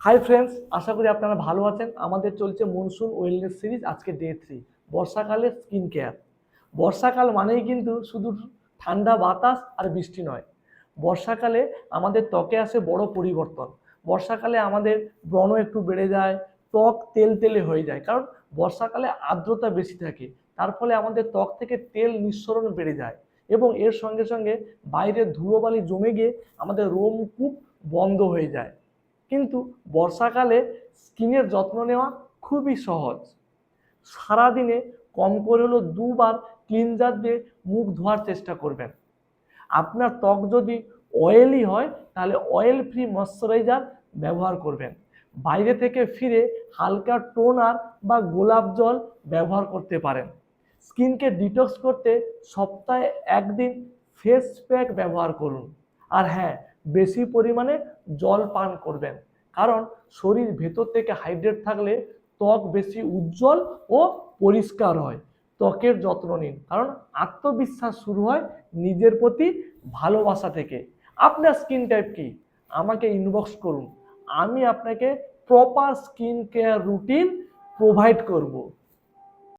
Hi friends আশা করি আপনারা ভালো আছেন। আমাদের চলছে মনসুন ওয়েলনেস সিরিজ আজকে ডে থ্রি বর্ষাকালে স্কিন কেয়ার বর্ষাকাল মানেই কিন্তু শুধু ঠান্ডা বাতাস আর বৃষ্টি নয়। বর্ষাকালে আমাদের ত্বকে আসে বড় পরিবর্তন। বর্ষাকালে আমাদের ব্রণ একটু বেড়ে যায়, ত্বক তেল তেলে হয়ে যায়। কারণ বর্ষাকালে আর্দ্রতা বেশি থাকে। তার ফলে আমাদের ত্বক থেকে তেল নিঃসরণ বেড়ে যায়। এবং এর সঙ্গে সঙ্গে বাইরে ধুলোবালি জমে গিয়ে আমাদের রোমকূপ বন্ধ হয়ে যায়। কিন্তু বর্ষাকালে স্কিনের যত্ন নেওয়া খুবই সহজ। সারাদিনে কম করে হলেও দুবার ক্লিনজার দিয়ে মুখ ধোয়ার চেষ্টা করবেন। আপনার ত্বক যদি অয়েলি হয়, তাহলে অয়েল ফ্রি ময়শ্চারাইজার ব্যবহার করবেন। বাইরে থেকে ফিরে হালকা টোনার বা গোলাপ জল ব্যবহার করতে পারেন। স্কিনকে ডিটক্স করতে সপ্তাহে একদিন ফেস প্যাক ব্যবহার করুন। আর হ্যাঁ বেশি পরিমাণে জল পান করবেন। কারণ শরীর ভেতর থেকে হাইড্রেট থাকলে ত্বক বেশি উজ্জ্বল ও পরিষ্কার হয়। ত্বকের যত্ন নিন। কারণ আত্মবিশ্বাস শুরু হয় নিজের প্রতি ভালোবাসা থেকে। আপনার স্কিন টাইপ কি? আমাকে ইনবক্স করুন। আমি আপনাকে proper skin care routine provide করব।